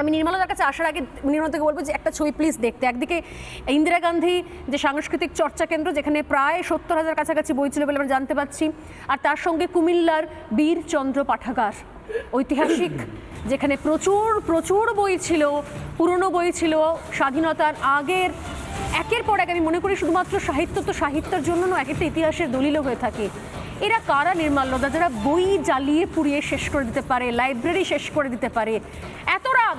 আমি নির্মলাদার কাছে আসার আগে নির্মলাদাকে বলব যে একটা ছবি প্লিজ দেখতে। একদিকে ইন্দিরা গান্ধী যে সাংস্কৃতিক চর্চা কেন্দ্র যেখানে প্রায় সত্তর হাজার কাছাকাছি বই ছিল বলে আমরা জানতে পারছি আর তার সঙ্গে কুমিল্লার বীরচন্দ্র পাঠাগার, ঐতিহাসিক, যেখানে প্রচুর প্রচুর বই ছিল, পুরনো বই ছিল, স্বাধীনতার আগের, একের পর এক আমি মনে করি শুধুমাত্র সাহিত্য তো সাহিত্যের জন্য নয় এক একটা ইতিহাসের দলিলও হয়ে থাকে। এরা কারা নির্মাল্যদা? যারা বই জ্বালিয়ে পুড়িয়ে শেষ করে দিতে পারে লাইব্রেরি শেষ করে দিতে পারে। এত রাগ!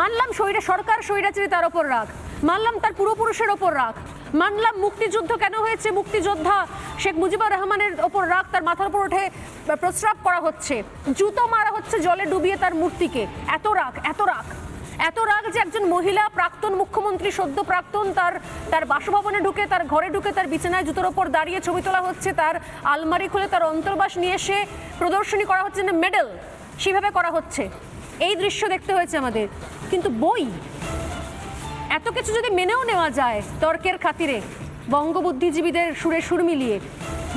মানলাম শরীরে সরকার, স্বৈরাচারী তার ওপর রাগ। মানলাম তার পূর্বপুরুষের ওপর রাগ। মানলাম মুক্তিযুদ্ধ কেন হয়েছে? মুক্তিযোদ্ধা শেখ মুজিবুর রহমানের ওপর রাগ তার মাথার উপর উঠে প্রস্রাব করা হচ্ছে। জুতো মারা হচ্ছে, জলে ডুবিয়ে তার মূর্তিকে। এত রাগ এত রাগ! এত রাগ যে একজন মহিলা প্রাক্তন মুখ্যমন্ত্রী, সদ্য প্রাক্তন, তার তার বাসভবনে ঢুকে, তার ঘরে ঢুকে, তার বিছানায় জুতোর ওপর দাঁড়িয়ে ছবি তোলা হচ্ছে, তার আলমারি খুলে তার অন্তর্বাস নিয়ে এসে প্রদর্শনী করা হচ্ছে না মেডেল সেভাবে করা হচ্ছে। এই দৃশ্য দেখতে হয়েছে আমাদের। কিন্তু বই, এত কিছু যদি মেনেও নেওয়া যায় তর্কের খাতিরে, বঙ্গবুদ্ধিজীবীদের সুরে সুর মিলিয়ে,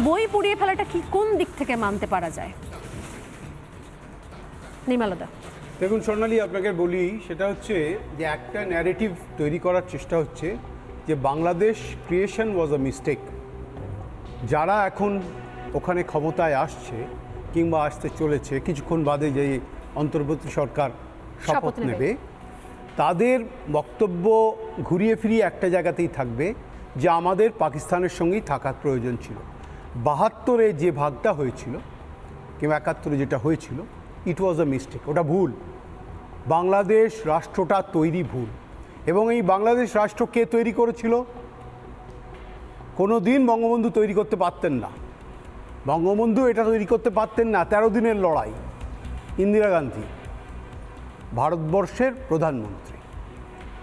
বই পুড়িয়ে ফেলাটা কি কোন দিক থেকে মানতে পারা যায়? নির্মলদা। দেখুন স্বর্ণালী আপনাকে বলি সেটা হচ্ছে যে একটা ন্যারেটিভ তৈরি করার চেষ্টা হচ্ছে যে Bangladesh creation was a mistake যারা এখন ওখানে ক্ষমতায় আসছে কিংবা আসতে চলেছে কিছুক্ষণ বাদে যে অন্তর্বর্তী সরকার শপথ। নেবে তাদের বক্তব্য ঘুরিয়ে ফিরিয়ে একটা জায়গাতেই থাকবে যে আমাদের পাকিস্তানের সঙ্গেই থাকার প্রয়োজন ছিল বাহাত্তরে যে ভাগটা হয়েছিল কিংবা একাত্তরে যেটা হয়েছিল ইট ওয়াজ আ মিস্টেক ওটা ভুল। বাংলাদেশ রাষ্ট্রটা তৈরি ভুল। এবং এই বাংলাদেশ রাষ্ট্র কে তৈরি করেছিল? কোনো দিন বঙ্গবন্ধু তৈরি করতে পারতেন না। বঙ্গবন্ধু এটা তৈরি করতে পারতেন না। তেরো দিনের লড়াই। ইন্দিরা গান্ধী, ভারতবর্ষের প্রধানমন্ত্রী।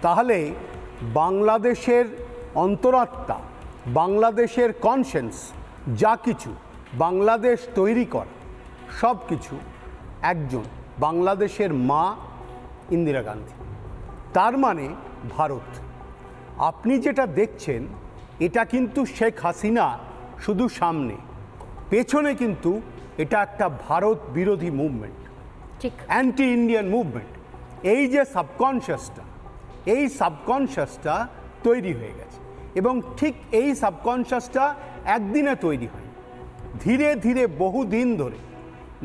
তাহলে বাংলাদেশের অন্তরাত্মা, বাংলাদেশের কনসেন্স যা কিছু বাংলাদেশ তৈরি করা সব কিছু একজন বাংলাদেশের মা ইন্দিরা গান্ধী। তার মানে ভারত। আপনি যেটা দেখছেন এটা কিন্তু শেখ হাসিনা শুধু সামনে। পেছনে কিন্তু এটা একটা ভারত বিরোধী মুভমেন্ট ঠিক। অ্যান্টি ইন্ডিয়ান মুভমেন্ট এই যে সাবকনশিয়াসটা এই সাবকনশিয়াসটা তৈরি হয়ে গেছে। এবং ঠিক এই সাবকনশিয়াসটা একদিনে তৈরি হয় ধীরে ধীরে বহু দিন ধরে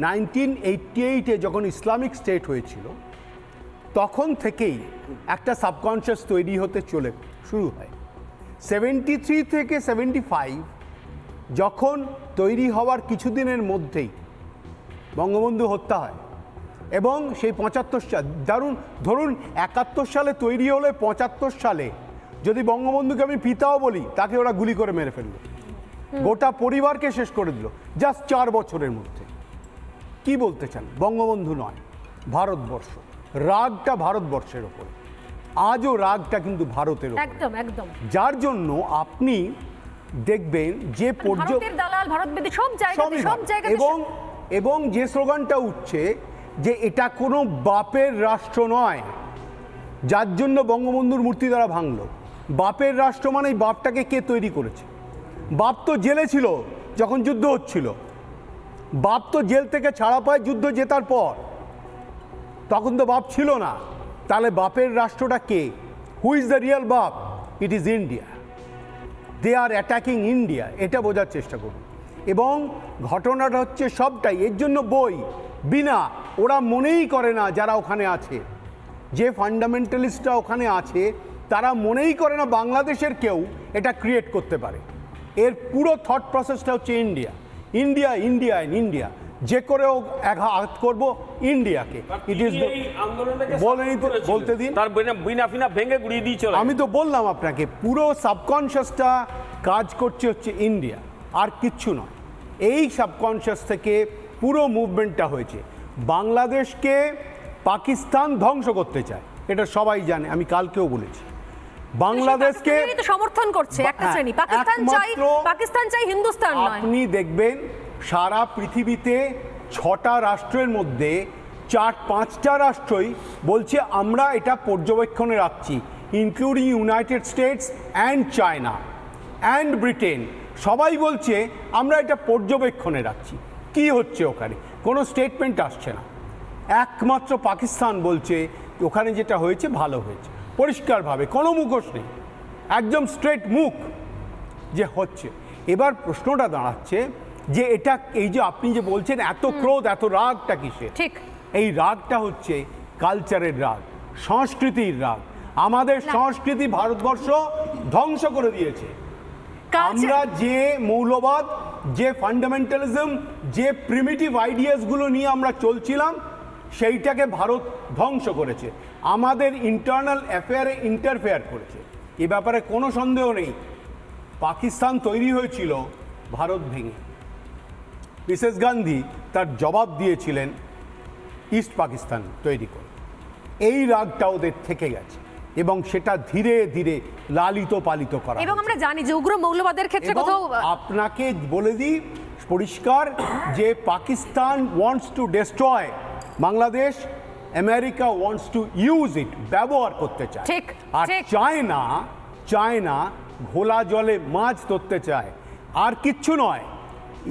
নাইনটিন এইটটি এইটে যখন ইসলামিক স্টেট হয়েছিল তখন থেকেই একটা সাবকনশিয়াস তৈরি হতে চলে শুরু হয়। সেভেন্টি থ্রি থেকে সেভেন্টি ফাইভ যখন তৈরি হওয়ার কিছুদিনের মধ্যেই বঙ্গবন্ধু হত্যা হয় এবং সেই পঁচাত্তর সাল ধরুন ধরুন একাত্তর সালে তৈরি হলে পঁচাত্তর সালে যদি বঙ্গবন্ধুকে আমি পিতাও বলি তাকে ওরা গুলি করে মেরে ফেলল। গোটা পরিবারকে শেষ করে দিল জাস্ট চার বছরের মধ্যে। কি বলতে চান? বঙ্গবন্ধু নয় ভারতবর্ষ। রাগটা ভারতবর্ষের ওপরে। আজও রাগটা কিন্তু ভারতের একদম একদম। যার জন্য আপনি দেখবেন যে দালাল সব সব ভালো। এবং এবং যে স্লোগানটা উঠছে যে এটা কোনো বাপের রাষ্ট্র নয় যার জন্য বঙ্গবন্ধুর মূর্তি দ্বারা ভাঙলো। বাপের রাষ্ট্র মানে বাপটাকে কে তৈরি করেছে? বাপ তো জেলে ছিল যখন যুদ্ধ হচ্ছিল। বাপ তো জেল থেকে ছাড়া পায় যুদ্ধ জেতার পর। তখন তো বাপ ছিল না। তাহলে বাপের রাষ্ট্রটা কে? হু ইজ দ্য রিয়েল বাপ? It is India they are attacking India এটা বোঝার চেষ্টা করুন। এবং ঘটনাটা হচ্ছে সবটাই, এর জন্য বই, বিনা। ওরা মনেই করে না যারা ওখানে আছে। যে ফান্ডামেন্টালিস্টরা ওখানে আছে, তারা মনেই করে না বাংলাদেশের কেউ এটা ক্রিয়েট করতে পারে। এর পুরো থট প্রসেসটা হচ্ছে India India India in India. যে করেও আঘাত করব ইন্ডিয়াকে। ইট ইজ বলেনি বলতে দিন। তার বিনা বিনা ফিনা ভেঙে গুড়িয়ে দিয়ে চলে। আমি তো বললাম আপনাকে পুরো সাবকনশিয়াসটা কাজ করছে হচ্ছে ইন্ডিয়া আর কিচ্ছু নয়। এই সাবকনশিয়াস থেকে পুরো মুভমেন্টটা হয়েছে। বাংলাদেশকে পাকিস্তান ধ্বংস করতে চায় এটা সবাই জানে আমি কালকেও বলেছি। বাংলাদেশকে সমর্থন করছে একটা হ্যাঁ, শ্রেণি। পাকিস্তান চাই পাকিস্তান চাই হিন্দুস্তান নয়। আপনি দেখবেন সারা পৃথিবীতে ছটা রাষ্ট্রের মধ্যে চার পাঁচটা রাষ্ট্রই বলছে আমরা এটা পর্যবেক্ষণে রাখছি including United States and China and Britain সবাই বলছে আমরা এটা পর্যবেক্ষণে রাখছি। কি হচ্ছে ওখানে? কোনো স্টেটমেন্ট আসছে না। একমাত্র পাকিস্তান বলছে ওখানে যেটা হয়েছে ভালো হয়েছে। পরিষ্কারভাবে কোনো মুখোশ নেই। একদম স্ট্রেট মুখ যে হচ্ছে। এবার প্রশ্নটা দাঁড়াচ্ছে যে এটা এই যে আপনি যে বলছেন এত ক্রোধ এত রাগটা কিসের ঠিক। এই রাগটা হচ্ছে কালচারের রাগ সংস্কৃতির রাগ। আমাদের সংস্কৃতি ভারতবর্ষ ধ্বংস করে দিয়েছে। আমরা যে মৌলবাদ যে ফান্ডামেন্টালিজম যে প্রিমিটিভ আইডিয়াসগুলো নিয়ে আমরা চলছিলাম সেইটাকে ভারত ধ্বংস করেছে। আমাদের ইন্টারনাল অ্যাফেয়ারে ইন্টারফেয়ার করেছে। এ ব্যাপারে কোনো সন্দেহ নেই। পাকিস্তান তৈরি হয়েছিল ভারত ভেঙে। মিসেস গান্ধী তার জবাব দিয়েছিলেন ইস্ট পাকিস্তান তৈরি করে। এই রাগটা ওদের থেকে গেছে এবং সেটা ধীরে ধীরে লালিত পালিত করা এবং আমরা জানি যে উগ্র মৌলবাদের ক্ষেত্রে কোথাও আপনাকে বলে দিই পরিষ্কার যে Pakistan wants to destroy Bangladesh America wants to use it ব্যবহার করতে চায়। ঠিক, আর। চায়না চায়না ঘোলা জলে মাছ ধরতে চায়। আর কিচ্ছু নয়।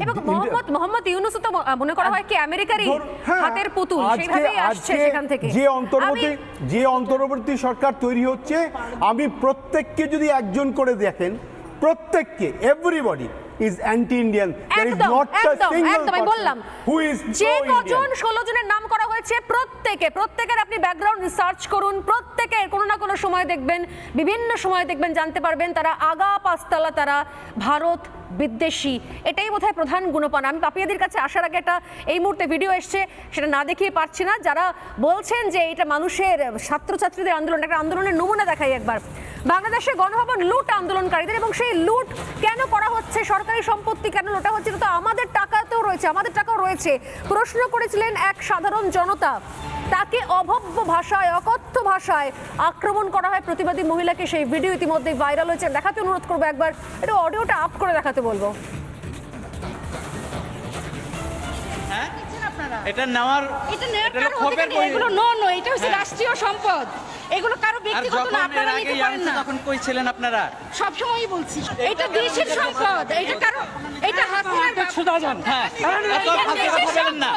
এবং মোহাম্মদ মোহাম্মদ ইউনুস তো মনে করা হয় কি আমেরিকারই হ্যাঁ, হাতের পুতুল আজকে- আসছে সেখান থেকে। যে অন্তর্বর্তী যে অন্তর্বর্তী সরকার তৈরি হচ্ছে আমি প্রত্যেককে যদি একজন করে দেখেন প্রত্যেককে এভরিবডি ইজ অ্যান্টি ইন্ডিয়ান একদম একদম একদম আমি বললাম। হু ইজ যে কজন ষোলো জনের নাম করা হয়েছে প্রত্যেকে প্রত্যেকের আপনি ব্যাকগ্রাউন্ড রিসার্চ করুন প্রত্যেকের কোনো না কোনো সময় দেখবেন বিভিন্ন সময় দেখবেন জানতে পারবেন তারা আগা পাঁচতলা তারা ভারত বিদ্বেষী। এটাই বোধহয় প্রধান গুণপান। আমি পাপিয়াদের কাছে আসার আগে একটা এই মুহূর্তে ভিডিও এসছে, সেটা না দেখিয়ে পারছি না। যারা বলছেন যে এটা মানুষের, ছাত্রছাত্রীদের আন্দোলন, একটা আন্দোলনের নমুনা দেখাই একবার। বাংলাদেশে গণভবন লুট আন্দোলনকারীদের এবং সেই লুট কেন করা হচ্ছে? সরকারি সম্পত্তি কেন লোটা হচ্ছে? তো আমাদের টাকাতেও রয়েছে, আমাদের টাকাও রয়েছে। প্রশ্ন করেছিলেন এক সাধারণ জনতা। তাকে অভব্য ভাষায় অকথ্য ভাষায় আক্রমণ করা হয় প্রতিবাদী মহিলাকে। সেই ভিডিও ইতিমধ্যে ভাইরাল হয়েছে। দেখাতে অনুরোধ করব একবার। এটা অডিওটা আপ করে দেখাতে বলব। এটা নেওয়ার এটা নেওয়ার এটা কারও অধিকার বই। এগুলো নো নো এটা হচ্ছে হ্যাঁ। রাষ্ট্রীয় সম্পদ। এগুলো কারও ব্যক্তিগত না আপনারা নিতে পারেন না। তখন কই ছিলেন আপনারা? সবসময়ই বলছি এটা দেশের সম্পদ এটা কারও এটা হাসিনার হ্যাঁ। এত এটা ফালতু দেশের কথা বলেন না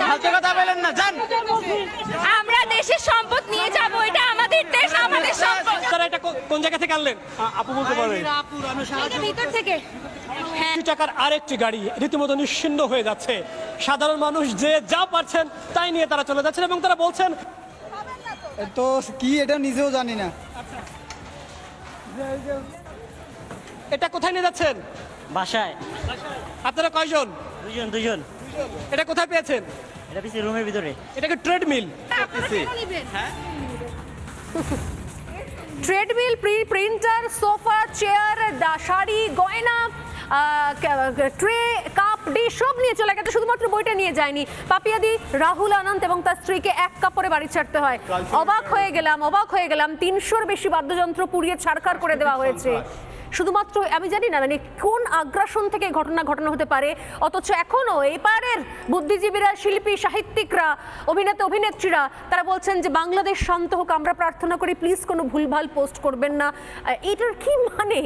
ফালতু কথা বলেন না যান। আমরা দেশের সম্পদ নিয়ে যাব এটা আমাদের দেশ আমাদের সম্পদ। তারা এটা কোন জায়গা থেকে আনলেন? আপু বলতে পারবেন ভিতর থেকে। হ্যাঁ। টাকার আরেকটি গাড়ি রীতিমতো নিশ্চিন্ন হয়ে যাচ্ছে। সাধারণ মানুষ যে যা পারছেন তাই নিয়ে তারা চলে যাচ্ছেন এবং তারা বলছেন তো কি এটা নিজেও জানি না। এটা কোথায় নিয়ে যাচ্ছেন? বাসায়। আপনারা কয়জন? দুজন দুজন। এটা কোথায় পেয়েছেন? এটা পিছিয়ে রুমের ভিতরে। এটাকে treadmill treadmill pre printer sofa chair sari গয়না ট্রে কাপ ডিশ সব নিয়ে চলে গেছে, শুধুমাত্র বইটা নিয়ে যায়নি। পাপিয়াদি, রাহুল আনন্দ এবং তার স্ত্রীকে এক কাপড়ে বাড়ি ছাড়তে হয়। অবাক হয়ে গেলাম, অবাক হয়ে গেলাম, তিনশোর বেশি বাদ্যযন্ত্র পুড়িয়ে ছাড়খাড় করে দেওয়া হয়েছে। শুধুমাত্র, আমি জানি না মানে কোন আগ্রাসন থেকে ঘটনা ঘটনা হতে পারে, অথচ এখনও এপারের বুদ্ধিজীবীরা, শিল্পী, সাহিত্যিকরা, অভিনেতা, অভিনেত্রীরা, তারা বলছেন যে বাংলাদেশ শান্ত হোক, আমরা প্রার্থনা করি, প্লিজ কোনো ভুলভাল পোস্ট করবেন না। এটার কি মানে?